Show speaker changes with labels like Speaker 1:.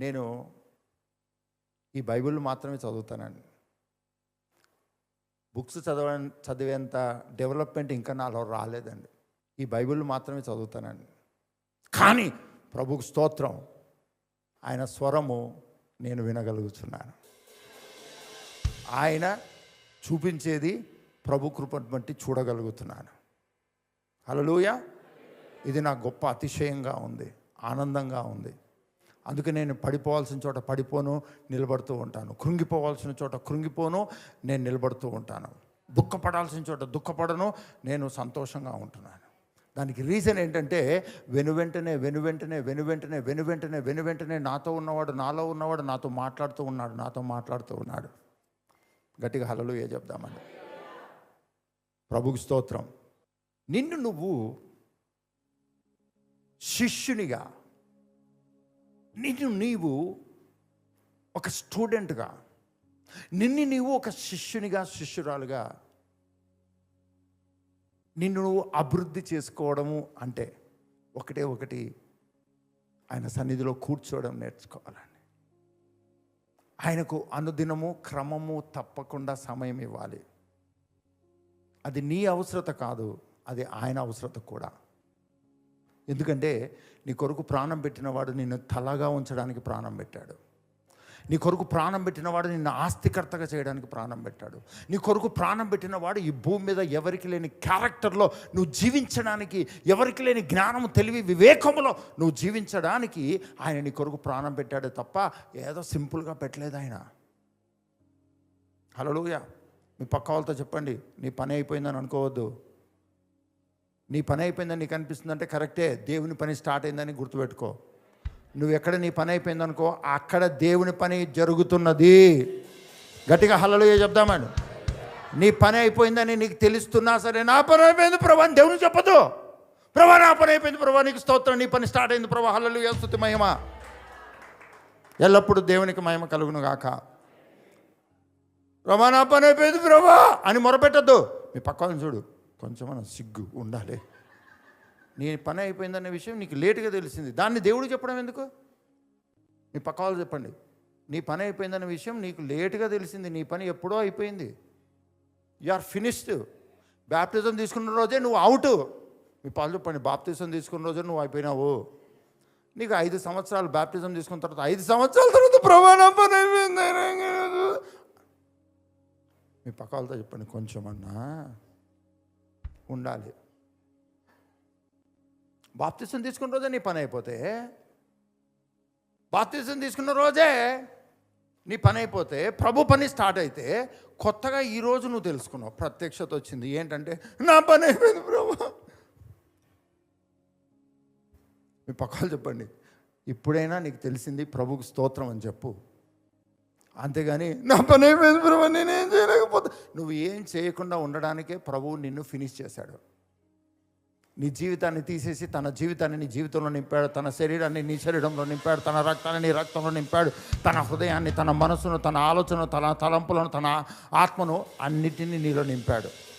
Speaker 1: నేను ఈ బైబిల్ మాత్రమే చదువుతానండి. బుక్స్ చదవ చదివేంత డెవలప్మెంట్ ఇంకా నాలో రాలేదండి. ఈ బైబిల్ మాత్రమే చదువుతానండి. కానీ ప్రభుకు స్తోత్రం ఆయన స్వరము నేను వినగలుగుతున్నాను ఆయన చూపించేది ప్రభు కృపను బట్టి చూడగలుగుతున్నాను. హలలుయ ఇది నా గొప్ప అతిశయంగా ఉంది ఆనందంగా ఉంది. అందుకే నేను పడిపోవాల్సిన చోట పడిపోను నిలబడుతూ ఉంటాను. కృంగిపోవాల్సిన చోట కృంగిపోను నేను నిలబడుతూ ఉంటాను. దుఃఖపడాల్సిన చోట దుఃఖపడను నేను సంతోషంగా ఉంటున్నాను. దానికి రీజన్ ఏంటంటే వెను వెంటనే వెను వెంటనే వెను వెంటనే వెను వెంటనే వెను వెంటనే నాతో ఉన్నవాడు నాలో ఉన్నవాడు నాతో మాట్లాడుతూ ఉన్నాడు నాతో మాట్లాడుతూ ఉన్నాడు. గట్టిగా హలలు ఏ చెప్దామని ప్రభుకి స్తోత్రం. నిన్ను నువ్వు శిష్యునిగా నిన్ను నీవు ఒక స్టూడెంట్గా నిన్ను నీవు ఒక శిష్యునిగా శిష్యురాలుగా నిన్ను నువ్వు అభివృద్ధి చేసుకోవడము అంటే ఒకటే ఒకటి ఆయన సన్నిధిలో కూర్చోవడం నేర్చుకోవాలండి. ఆయనకు అనుదినము క్రమము తప్పకుండా సమయం ఇవ్వాలి. అది నీ అవసరత కాదు అది ఆయన అవసరత కూడా. ఎందుకంటే నీ కొరకు ప్రాణం పెట్టినవాడు నిన్ను తలగా ఉంచడానికి ప్రాణం పెట్టాడు. నీ కొరకు ప్రాణం పెట్టినవాడు నిన్ను ఆస్తికర్తగా చేయడానికి ప్రాణం పెట్టాడు. నీ కొరకు ప్రాణం పెట్టినవాడు ఈ భూమి మీద ఎవరికి లేని క్యారెక్టర్లో నువ్వు జీవించడానికి ఎవరికి లేని జ్ఞానము తెలివి వివేకములో నువ్వు జీవించడానికి ఆయన నీ కొరకు ప్రాణం పెట్టాడు తప్ప ఏదో సింపుల్గా పెట్టలేదు ఆయన. హలోయ మీ పక్క వాళ్ళతో చెప్పండి నీ పని అయిపోయిందని అనుకోవద్దు. నీ పని అయిపోయిందని నీకు అనిపిస్తుందంటే కరెక్టే దేవుని పని స్టార్ట్ అయిందని గుర్తుపెట్టుకో. నువ్వు ఎక్కడ నీ పని అయిపోయిందనుకో అక్కడ దేవుని పని జరుగుతున్నది. గట్టిగా హల్లలుగా చెప్దామని నీ పని అయిపోయిందని నీకు తెలుస్తున్నా సరే నా పని అయిపోయింది ప్రభా దేవుని చెప్పదు ప్రభా నా పని అయిపోయింది ప్రభా నీకు స్తోత్రం నీ పని స్టార్ట్ అయింది ప్రభా హల్లలు స్థుతి మహిమ. ఎల్లప్పుడూ దేవునికి మహిమ కలుగును గాక. ప్రభా నా పని అయిపోయింది ప్రభా అని మొరపెట్టద్దు. మీ పక్క వాళ్ళని చూడు. కొంచెమన్నా సిగ్గు ఉండాలి. నీ పని అయిపోయిందనే విషయం నీకు లేటుగా తెలిసింది. దాన్ని దేవుడు చెప్పడం ఎందుకు? మీ పక్క వాళ్ళు చెప్పండి. నీ పని అయిపోయిందనే విషయం నీకు లేటుగా తెలిసింది. నీ పని ఎప్పుడో అయిపోయింది. యు ఆర్ ఫినిష్డ్ బ్యాప్టిజం తీసుకున్న రోజే నువ్వు అవుట్ మీ పాలు చెప్పండి. బాప్తిజం తీసుకున్న రోజే నువ్వు అయిపోయినావు. నీకు ఐదు సంవత్సరాలు బ్యాప్టిజం తీసుకున్న తర్వాత ఐదు సంవత్సరాల తర్వాత ప్రమాణం పని అయిపోయింది. మీ పక్క వాళ్ళతో చెప్పండి. కొంచెమన్నా ఉండాలి. బాప్తిసం తీసుకున్న రోజే నీ పని అయిపోతే బాప్తిసం తీసుకున్న రోజే నీ పని అయిపోతే ప్రభు పని స్టార్ట్ అయితే కొత్తగా ఈరోజు నువ్వు తెలుసుకున్నావు. ప్రత్యక్షత వచ్చింది. ఏంటంటే నా పని అయిపోయింది ప్రభు. మీ పక్కలు చెప్పండి. ఇప్పుడైనా నీకు తెలిసింది ప్రభుకు స్తోత్రం అని చెప్పు. అంతేగాని నా పని అయిపోయింది ప్రభు నేనేం చేయలేకపోతే నువ్వు ఏం చేయకుండా ఉండడానికే ప్రభువు నిన్ను ఫినిష్ చేశాడు. నీ జీవితాన్ని తీసేసి తన జీవితాన్ని నీ జీవితంలో నింపాడు తన శరీరాన్ని నీ శరీరంలో నింపాడు తన రక్తాన్ని నీ రక్తంలో నింపాడు తన హృదయాన్ని తన మనసును తన ఆలోచనను తన తలంపులను తన ఆత్మను అన్నిటినీ నీలో నింపాడు.